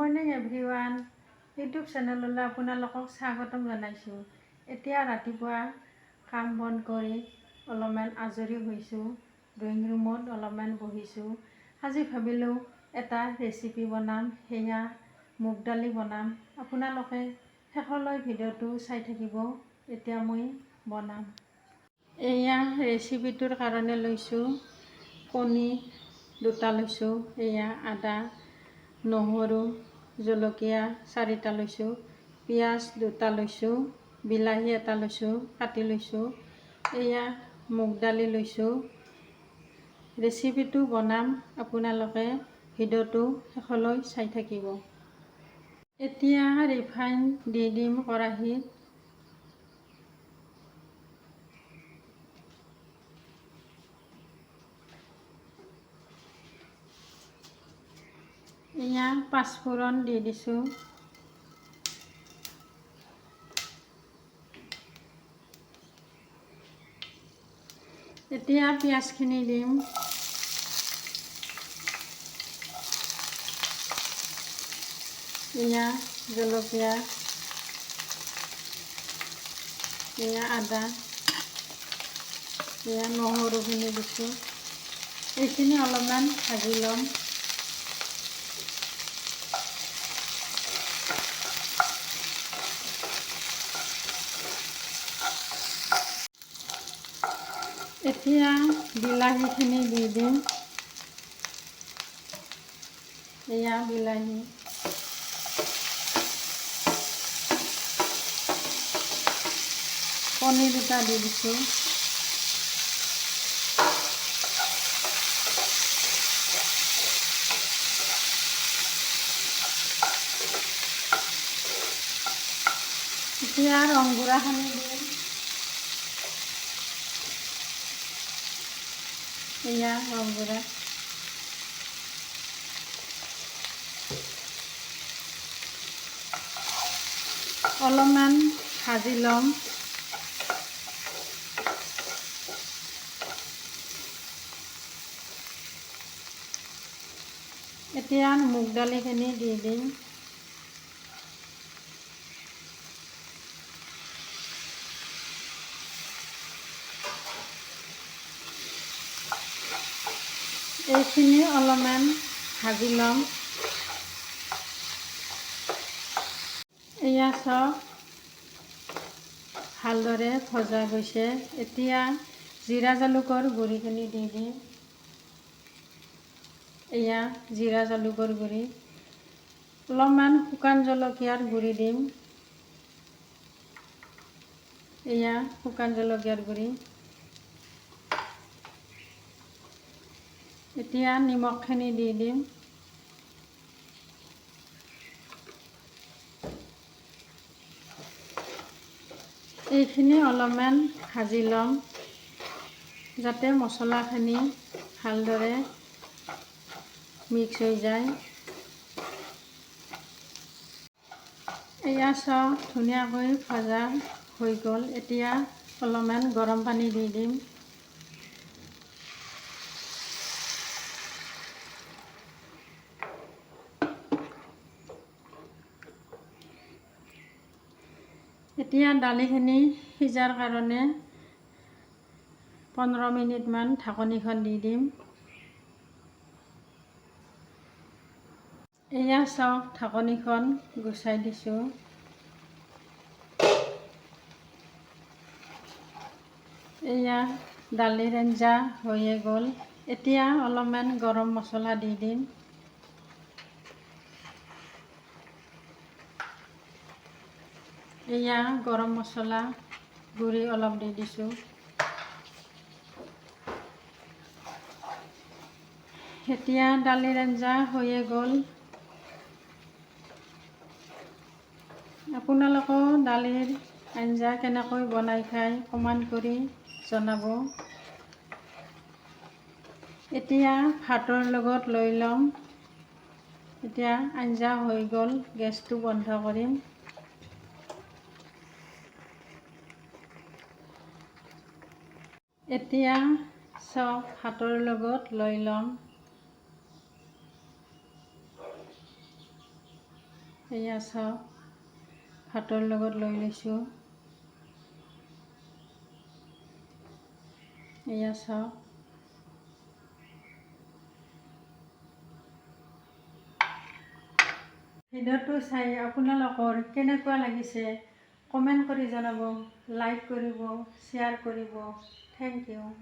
Morning everyone YouTube চেনেললৈ আপোনালোকক স্বাগতম জনাইছোঁ। এতিয়া ৰাতিপুৱা কাম বন কৰি অলপমান আজৰি হৈছোঁ। ড্ৰয়িং ৰুমত অলপমান বহিছোঁ। আজি ভাবিলোঁ এটা ৰেচিপি বনাম, সেয়া মুগ দালি বনাম। আপোনালোকে শেষলৈ ভিডিঅ'টো চাই থাকিব, এতিয়া মই বনাম। এয়া ৰেচিপিটোৰ কাৰণে লৈছোঁ, কণী দুটা লৈছোঁ। এয়া আদা নহৰু জলকীয়া চাৰিটা লৈছোঁ, পিঁয়াজ দুটা লৈছোঁ, বিলাহী এটা লৈছোঁ, কাটি লৈছোঁ, এয়া মুগ দালি লৈছোঁ। ৰেচিপিটো বনাম, আপোনালোকে ভিডিঅ'টো শেষলৈ চাই থাকিব। এতিয়া ৰিফাইন দি দিম কেৰাহীত। এয়া পাঁচফোৰণ দি দিছোঁ। এতিয়া পিঁয়াজখিনি দিম। এয়া জলকীয়া এয়া আদা এয়া নহৰুখিনি দিছোঁ। এইখিনি অলপমান ভাজি ল'ম। এতিয়া বিলাহীখিনি দি দিম। এয়া বিলাহী। কণী দুটা দি দিছোঁ। এতিয়া ৰংগুড়াখিনি দিম ৰংগুড়া অলপমান ভাজি ল'ম। এতিয়া মুগ দালিখিনি দি দিম। এইখিনি অলপমান ভাজি ল'ম। এয়া চব ভালদৰে ভজা গৈছে এতিয়া জিৰা জালুকৰ গুড়িখিনি দি দিম। এয়া জিৰা জালুকৰ গুড়ি অলপমান শুকান জলকীয়াৰ গুড়ি দিম। এয়া শুকান জলকীয়াৰ গুড়ি এতিয়া নিমখখিনি দি দিম। এইখিনি অলপমান ভাজি ল'ম যাতে মছলাখিনি ভালদৰে মিক্স হৈ যায়। এয়া চব ধুনীয়াকৈ ভজা হৈ গ'ল। এতিয়া অলপমান গৰম পানী দি দিম। এতিয়া দালিখিনি সিজাৰ কাৰণে পোন্ধৰ মিনিটমান ঢাকনিখন দি দিম। এয়া চাওক, ঢাকনিখন গুচাই দিছোঁ। এয়া দালিৰ আঞ্জা হৈয়ে গ'ল। এতিয়া অলপমান গৰম মছলা দি দিম। এয়া গৰম মছলা গুড়ি অলপ দি দিছোঁ। এতিয়া দালিৰ আঞ্জা হৈয়ে গ'ল। আপোনালোকেও দালিৰ আঞ্জা কেনেকৈ বনাই খায় কমেণ্ট কৰি জনাব। এতিয়া ভাতৰ লগত লৈ ল'ম। এতিয়া আঞ্জা হৈ গ'ল, গেছটো বন্ধ কৰিম। এতিয়া চব ভাতৰ লগত লৈ ল'ম। এয়া চাওক ভাতৰ লগত লৈ লৈছোঁ। এয়া চাওক ভিডিঅ'টো চাই আপোনালোকৰ কেনেকুৱা লাগিছে? কমেণ্ট কৰি জনাব লাইক কৰিব শ্বেয়াৰ কৰিব। Thank you.